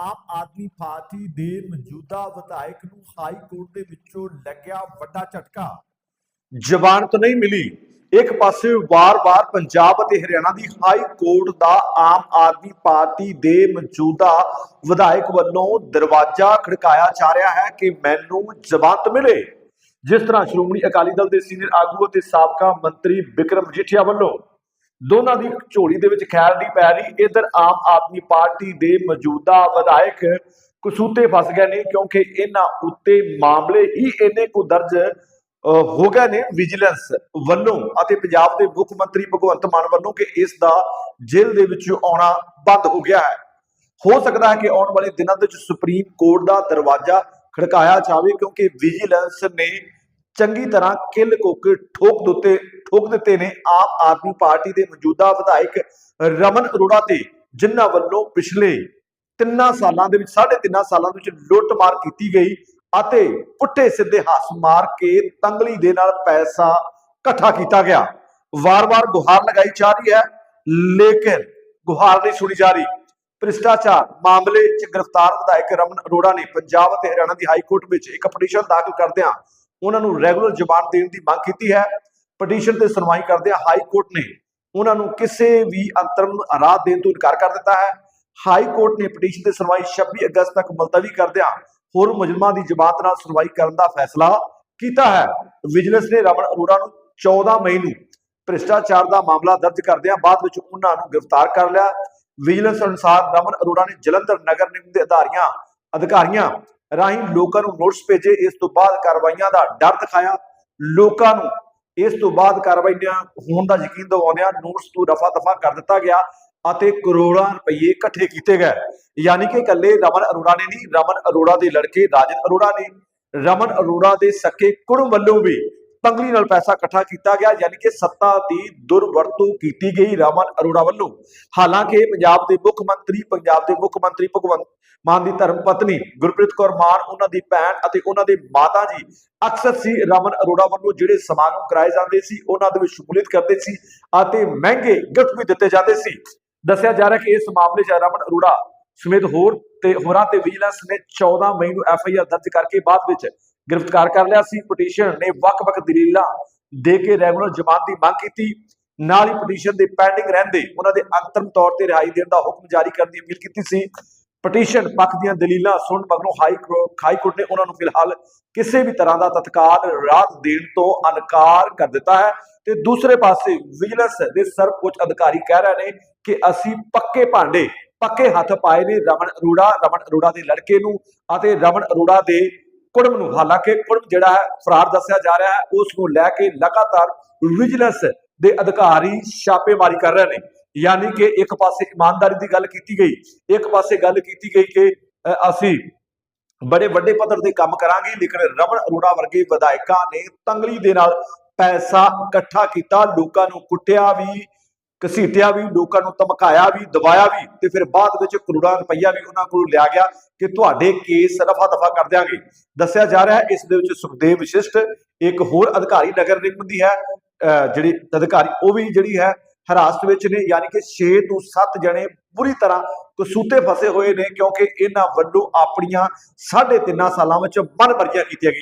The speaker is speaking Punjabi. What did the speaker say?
ਆਮ ਆਦਮੀ ਪਾਰਟੀ ਦੇ ਮੌਜੂਦਾ ਵਿਧਾਇਕ ਨੂੰ ਹਾਈ ਕੋਰਟ ਦੇ ਵਿੱਚੋਂ ਲੱਗਿਆ ਵੱਡਾ ਝਟਕਾ। ਜ਼ਮਾਨਤ ਨਹੀਂ ਮਿਲੀ। ਇੱਕ ਪਾਸੇ ਵਾਰ-ਵਾਰ ਪੰਜਾਬ ਅਤੇ ਹਰਿਆਣਾ ਦੀ ਹਾਈ ਕੋਰਟ ਦਾ ਆਮ ਆਦਮੀ ਪਾਰਟੀ ਦੇ ਮੌਜੂਦਾ ਵਿਧਾਇਕ ਵੱਲੋਂ ਦਰਵਾਜ਼ਾ ਖੜਕਾਇਆ ਜਾ ਰਿਹਾ ਹੈ ਕਿ ਮੈਨੂੰ ਜ਼ਮਾਨਤ ਮਿਲੇ। ਜਿਸ ਤਰ੍ਹਾਂ ਸ਼੍ਰੋਮਣੀ ਅਕਾਲੀ ਦਲ ਦੇ ਸੀਨੀਅਰ ਆਗੂ ਅਤੇ ਸਾਬਕਾ ਮੰਤਰੀ ਵਿਕਰਮ ਮਜੀਠੀਆ ਵੱਲੋਂ ਦੋਨਾਂ ਦੀ ਝੋਲੀ ਦੇ ਵਿੱਚ ਖੈਰ ਨਹੀਂ ਪੈ ਰਹੀ। ਇਧਰ ਆਮ ਆਦਮੀ ਪਾਰਟੀ ਦੇ ਮੌਜੂਦਾ ਵਿਧਾਇਕ ਕਸੂਤੇ ਫਸ ਗਏ ਨੇ ਕਿਉਂਕਿ ਇਹਨਾਂ ਉੱਤੇ ਮਾਮਲੇ ਹੀ ਇੰਨੇ ਕੁ ਦਰਜ ਹੋ ਗਏ ਨੇ ਵਿਜੀਲੈਂਸ ਵੱਲੋਂ ਅਤੇ ਪੰਜਾਬ ਦੇ ਮੁੱਖ ਮੰਤਰੀ ਭਗਵੰਤ ਮਾਨ ਵੱਲੋਂ ਕਿ ਇਸ ਦਾ ਜੇਲ੍ਹ ਦੇ ਵਿੱਚ ਆਉਣਾ ਬੰਦ ਹੋ ਗਿਆ ਹੈ। ਹੋ ਸਕਦਾ ਹੈ ਕਿ ਆਉਣ ਵਾਲੇ ਦਿਨਾਂ ਦੇ ਵਿੱਚ ਸੁਪਰੀਮ ਕੋਰਟ ਦਾ ਦਰਵਾਜ਼ਾ ਖੜਕਾਇਆ ਜਾਵੇ ਕਿਉਂਕਿ ਵਿਜੀਲੈਂਸ ਨੇ ਚੰਗੀ ਤਰ੍ਹਾਂ ਕਿਲ ਕੋਕੇ ਠੋਕ ਦਿੱਤੇ ਠੋਕ ਦਿੱਤੇ ਨੇ। ਆਮ ਆਦਮੀ ਪਾਰਟੀ ਦੇ ਮੌਜੂਦਾ ਵਿਧਾਇਕ ਰਮਨ ਅਰੋੜਾ ਤੇ ਜਿਨ੍ਹਾਂ ਵੱਲੋਂ ਪਿਛਲੇ ਤਿੰਨਾਂ ਸਾਲਾਂ ਦੇ ਵਿੱਚ, ਸਾਢੇ ਤਿੰਨਾਂ ਸਾਲਾਂ ਦੇ ਵਿੱਚ ਲੁੱਟਮਾਰ ਕੀਤੀ ਗਈ ਅਤੇ ਪੁੱਠੇ ਸਿੱਧੇ ਹੱਸ ਮਾਰ ਕੇ ਤੰਗਲੀ ਦੇ ਨਾਲ ਪੈਸਾ ਇਕੱਠਾ ਕੀਤਾ ਗਿਆ। ਵਾਰ-ਵਾਰ ਗੁਹਾਰ ਲਗਾਈ ਜਾ ਰਹੀ ਹੈ, ਲੇਕਿਨ ਗੁਹਾਰ ਨਹੀਂ ਸੁਣੀ ਜਾ ਰਹੀ। ਭ੍ਰਿਸ਼ਟਾਚਾਰ ਮਾਮਲੇ 'ਚ ਗ੍ਰਿਫਤਾਰ ਵਿਧਾਇਕ ਰਮਨ ਅਰੋੜਾ ਨੇ ਪੰਜਾਬ ਅਤੇ ਹਰਿਆਣਾ ਦੀ ਹਾਈ ਕੋਰਟ ਵਿੱਚ ਇੱਕ ਪਟੀਸ਼ਨ ਦਾਖਲ ਕਰਦਿਆਂ ਉਹਨਾਂ ਨੂੰ ਰੈਗੂਲਰ ਜ਼ਮਾਨਤ ਦੇਣ ਦੀ ਮੰਗ ਕੀਤੀ ਹੈ। ਪਟੀਸ਼ਨ ਤੇ ਸੁਣਵਾਈ ਕਰਦਿਆਂ ਹਾਈ ਕੋਰਟ ਨੇ ਉਹਨਾਂ ਨੂੰ ਕਿਸੇ ਵੀ ਅੰਤਰਮ ਰਾਹਤ ਦੇਣ ਤੋਂ ਇਨਕਾਰ ਕਰ ਦਿੱਤਾ ਹੈ। ਹਾਈ ਕੋਰਟ ਨੇ ਪਟੀਸ਼ਨ ਤੇ ਸੁਣਵਾਈ 26 ਅਗਸਤ ਤੱਕ ਮੁਲਤਵੀ ਕਰਦਿਆਂ ਹੋਰ ਮੁਜਰਮਾਂ ਦੀ ਜ਼ਮਾਨਤ ਨਾਲ ਸੁਣਵਾਈ ਕਰਨ ਦਾ ਫੈਸਲਾ ਕੀਤਾ ਹੈ। ਵਿਜੀਲੈਂਸ ਨੇ ਰਮਨ ਅਰੋੜਾ ਨੂੰ 14 ਮਈ ਨੂੰ ਭ੍ਰਿਸ਼ਟਾਚਾਰ ਦਾ ਮਾਮਲਾ ਦਰਜ ਕਰਦਿਆਂ ਬਾਅਦ ਵਿੱਚ ਉਹਨਾਂ ਨੂੰ ਗ੍ਰਿਫਤਾਰ ਕਰ ਲਿਆ। ਵਿਜੀਲੈਂਸ ਅਨੁਸਾਰ ਰਮਨ ਅਰੋੜਾ ਨੇ ਜਲੰਧਰ ਨਗਰ ਨਿਗਮ ਦੇ ਅਧਾਰੀਆਂ, ਅਧਿਕਾਰੀਆਂ ਰਾਹੀਂ ਲੋਕਾਂ ਨੂੰ ਨੋਟਿਸ ਭੇਜੇ। ਇਸ ਤੋਂ ਬਾਅਦ ਕਾਰਵਾਈਆਂ ਦਾ ਡਰ ਦਿਖਾਇਆ। ਲੋਕਾਂ ਨੂੰ ਇਸ ਤੋਂ ਬਾਅਦ ਕਾਰਵਾਈਆਂ ਹੋਣ ਦਾ ਯਕੀਨ ਦਿਵਾਉਂਦਿਆਂ ਨੋਟਸ ਨੂੰ ਰਫਾ ਦਫਾ ਕਰ ਦਿੱਤਾ ਗਿਆ ਅਤੇ ਕਰੋੜਾਂ ਰੁਪਏ ਇਕੱਠੇ ਕੀਤੇ ਗਏ। ਯਾਨੀ ਕਿ ਇਕੱਲੇ ਰਮਨ ਅਰੋੜਾ ਨੇ ਨਹੀਂ, ਰਮਨ ਅਰੋੜਾ ਦੇ ਲੜਕੇ ਰਾਜਨ ਅਰੋੜਾ ਨੇ, ਰਮਨ ਅਰੋੜਾ ਦੇ ਸਕੇ ਕੁੜਮ ਵੱਲੋਂ ਵੀ ਪੰਗਲੀ ਨਾਲ ਪੈਸਾ ਇਕੱਠਾ ਕੀਤਾ ਗਿਆ, ਯਾਨੀ ਕਿ ਸੱਤਾ ਦੀ ਦੁਰਵਰਤੋਂ ਕੀਤੀ ਗਈ ਰਮਨ ਅਰੋੜਾ ਵੱਲੋਂ। ਹਾਲਾਂਕਿ ਪੰਜਾਬ ਦੇ ਮੁੱਖ ਮੰਤਰੀ, ਪੰਜਾਬ ਦੇ ਮੁੱਖ ਮੰਤਰੀ ਭਗਵੰਤ ਮਾਨ ਦੀ ਧਰਮ ਪਤਨੀ ਗੁਰਪ੍ਰੀਤ ਕੌਰ ਮਾਨ, ਉਹਨਾਂ ਦੀ ਭੈਣ ਅਤੇ ਉਹਨਾਂ ਦੇ ਮਾਤਾ ਜੀ ਅਕਸਰ ਸੀ ਰਮਨ ਅਰੋੜਾ ਵੱਲੋਂ ਜਿਹੜੇ ਸਮਾਗਮ ਕਰਾਏ ਜਾਂਦੇ ਸੀ, ਉਹਨਾਂ ਦੇ ਵਿੱਚ ਸ਼ਮੂਲੀਅਤ ਕਰਦੇ ਸੀ ਅਤੇ ਮਹਿੰਗੇ ਗਿਫਟ ਵੀ ਦਿੱਤੇ ਜਾਂਦੇ ਸੀ। ਦੱਸਿਆ ਜਾ ਰਿਹਾ ਕਿ ਇਸ ਮਾਮਲੇ 'ਚ ਰਮਨ ਅਰੋੜਾ ਸਮੇਤ ਹੋਰ ਤੇ ਹੋਰਾਂ ਤੇ ਵਿਜੀਲੈਂਸ ਨੇ 14 ਮਈ ਨੂੰ ਐਫ ਆਈ ਆਰ ਦਰਜ ਕਰਕੇ ਬਾਅਦ ਵਿੱਚ ਗ੍ਰਿਫਤਾਰ ਕਰ ਲਿਆ ਸੀ। ਪਟੀਸ਼ਨ ਨੇ ਵੱਖ-ਵੱਖ ਦਲੀਲਾਂ ਦੇ ਕੇ ਰੈਗੂਲਰ ਜ਼ਮਾਨਤ ਦੀ ਮੰਗ ਕੀਤੀ। ਨਾਲ ਹੀ ਪਟੀਸ਼ਨ ਦੇ ਪੈਂਡਿੰਗ ਰਹਿੰਦੇ ਉਹਨਾਂ ਦੇ ਅੰਤਰਮ ਤੌਰ ਤੇ ਰਿਹਾਈ ਦੇਣ ਦਾ ਹੁਕਮ ਜਾਰੀ ਕਰਨ ਦੀ ਅਪੀਲ ਕੀਤੀ ਸੀ। ਪਟੀਸ਼ਨ ਪੱਖ ਦੀਆਂ ਦਲੀਲਾਂ ਸੁਣ ਮਗਰੋਂ ਹਾਈ ਹਾਈ ਕੋਰਟ ਨੇ ਉਹਨਾਂ ਨੂੰ ਫਿਲਹਾਲ ਕਿਸੇ ਵੀ ਤਰ੍ਹਾਂ ਦਾ ਤਤਕਾਲ ਰਾਹਤ ਦੇਣ ਤੋਂ ਇਨਕਾਰ ਕਰ ਦਿੱਤਾ ਹੈ। ਤੇ ਦੂਸਰੇ ਪਾਸੇ ਵਿਜੀਲੈਂਸ ਦੇ ਸਰਵਉੱਚ ਅਧਿਕਾਰੀ ਕਹਿ ਰਹੇ ਨੇ ਕਿ ਅਸੀਂ ਪੱਕੇ ਭਾਂਡੇ, ਪੱਕੇ ਹੱਥ ਪਾਏ ਨੇ ਰਮਨ ਅਰੋੜਾ ਰਮਨ ਅਰੋੜਾ ਦੇ ਲੜਕੇ ਨੂੰ ਅਤੇ ਰਮਨ ਅਰੋੜਾ ਦੇ ਕੁੜਮ ਨੂੰ, ਹਾਲਾਂਕਿ ਕੁੜਮ ਜਿਹੜਾ ਹੈ, ਫਰਾਰ ਦੱਸਿਆ ਜਾ ਰਿਹਾ ਹੈ, ਉਸ ਨੂੰ ਲੈ ਕੇ ਲਗਾਤਾਰ ਵਿਜੀਲੈਂਸ ਦੇ ਅਧਿਕਾਰੀ ਛਾਪੇਮਾਰੀ ਕਰ ਰਹੇ ਨੇ। ਯਾਨੀ ਕਿ ਇੱਕ ਪਾਸੇ ਇਮਾਨਦਾਰੀ ਦੀ ਗੱਲ ਕੀਤੀ ਗਈ, ਇੱਕ ਪਾਸੇ ਗੱਲ ਕੀਤੀ ਗਈ ਕਿ ਅਸੀਂ ਬੜੇ ਵੱਡੇ ਪੱਧਰ ਤੇ ਕੰਮ ਕਰਾਂਗੇ, ਲੇਕਿਨ ਰਮਨ ਅਰੋੜਾ ਵਰਗੇ ਵਿਧਾਇਕਾਂ ਨੇ ਤੰਗਲੀ ਦੇ ਨਾਲ ਪੈਸਾ ਇਕੱਠਾ ਕੀਤਾ, ਲੋਕਾਂ ਨੂੰ ਕੁੱਟਿਆ ਵੀ। ਘਸੀਟਿਆ ਵੀ, ਲੋਕਾਂ ਨੂੰ ਧਮਕਾਇਆ ਵੀ, ਦਬਾਇਆ ਵੀ ਤੇ ਫਿਰ ਬਾਅਦ ਵਿੱਚ ਕਰੋੜਾਂ ਰੁਪਈਆ ਵੀ ਉਹਨਾਂ ਕੋਲੋਂ ਲਿਆ ਗਿਆ ਕਿ ਤੁਹਾਡੇ ਕੇਸ ਰਫਾ ਦਫਾ ਕਰ ਦਿਆਂਗੇ। ਦੱਸਿਆ ਜਾ ਰਿਹਾ ਹੈ, ਇਸ ਦੇ ਵਿੱਚ ਸੁਖਦੇਵ ਵਿਸ਼ਿਸ਼ਟ, ਇੱਕ ਹੋਰ ਅਧਿਕਾਰੀ ਨਗਰ ਨਿਗਮ ਦੀ ਹੈ ਜਿਹੜੀ ਅਧਿਕਾਰੀ, ਉਹ ਵੀ ਜਿਹੜੀ ਹੈ, ਹਰਾਸਤ ਵਿੱਚ ਨੇ, ਯਾਨੀ ਕਿ 6 ਤੋਂ 7 ਜਣੇ ਬੁਰੀ ਤਰ੍ਹਾਂ ਕਸੂਤੇ ਫਸੇ ਹੋਏ ਨੇ ਕਿਉਂਕਿ ਇਹਨਾਂ ਵੱਲੋਂ ਆਪਣੀਆਂ ਸਾਢੇ ਤਿੰਨਾਂ ਸਾਲਾਂ ਵਿੱਚ ਮਨਮਰਜ਼ੀਆਂ ਕੀਤੀਆਂ ਗਈਆਂ।